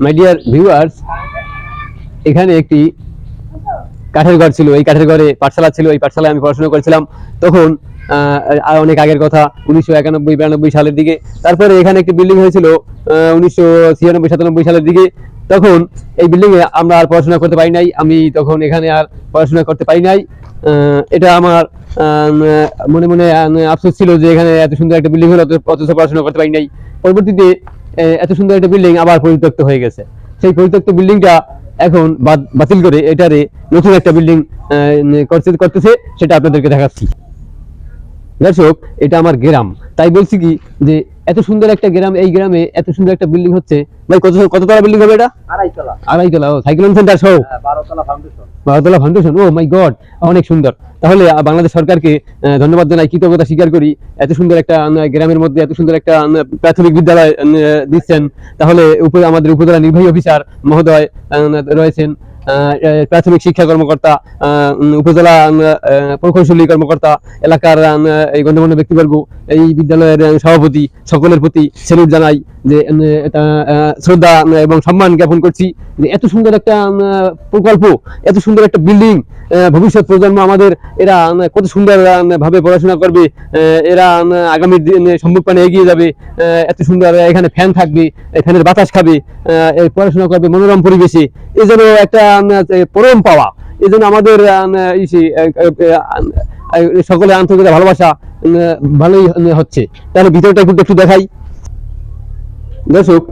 My dear viewers এখানে একটি কাঠের ঘর ছিল। এই কাঠের ঘরে পাঠশালা ছিল। এই পাঠশালায় আমি পড়াশোনা করেছিলাম। তখন অনেক আগের কথা, উনিশশো একানব্বই সালের দিকে। তারপরে এখানে একটি বিল্ডিং হয়েছিল উনিশশো ছিয়ানব্বই সালের দিকে। তখন এই বিল্ডিং এ আমরা আর পড়াশোনা করতে পারি নাই। আমি তখন এখানে আর পড়াশোনা করতে পারি নাই। এটা আমার মনে মনে আফসোস ছিল যে এখানে এত সুন্দর একটা বিল্ডিং হলো অথচ- পড়াশোনা করতে পারি নাই। পরবর্তীতে এত সুন্দর একটা বিল্ডিং আবার পরিত্যক্ত হয়ে গেছে। সেই পরিত্যক্ত বিল্ডিংটা এখন বাতিল করে এটারে নতুন একটা বিল্ডিং করছে করতেছে, সেটা আপনাদেরকে দেখাচ্ছি। দর্শক, এটা আমার গ্রাম। তাই বলছি কি, যে এত সুন্দর একটা গ্রাম এই গ্রামে এত সুন্দর একটা বিল্ডিং হচ্ছে। ভাই কত কততলা বিল্ডিং হবে এটা? আড়াইতলা আড়াইতলা ও সাইক্লোন সেন্টার সহ? বারোতলা ফাউন্ডেশন বারোতলা ফাউন্ডেশন ও মাই গড অনেক সুন্দর। তাহলে বাংলাদেশ সরকারকে ধন্যবাদ জানাই কৃতজ্ঞতা স্বীকার করি। এত সুন্দর একটা গ্রামের মধ্যে এত সুন্দর একটা প্রাথমিক বিদ্যালয় দিচ্ছেন। তাহলে আমাদের উপজেলা নির্বাহী অফিসার মহোদয় রয়েছেন। প্রাথমিক শিক্ষা কর্মকর্তা উপজেলা আহ, প্রকৌশলী কর্মকর্তা এলাকার এই গণ্যমান্য ব্যক্তিবর্গ এই বিদ্যালয়ের সভাপতি সকলের প্রতি স্যালুট জানাই যে এটা, শ্রদ্ধা এবং সম্মান জ্ঞাপন করছি যে এত সুন্দর একটা প্রকল্প এত সুন্দর একটা বিল্ডিং ভবিষ্যৎ প্রজন্ম আমাদের এরা কত সুন্দর ভাবে পড়াশোনা করবে এরা আগামী দিনে সম্মুখপানে এগিয়ে যাবে এত সুন্দর এখানে ফ্যান থাকবে ফ্যানের বাতাস খাবে পড়াশোনা করবে মনোরম পরিবেশে এই যেন একটা পরম পাওয়া এই জন্য আমাদের সকলে আন্তরিকতা ভালোবাসা ভালোই হচ্ছে। তাহলে ভিতরটা একটু একটু দেখাই। দর্শক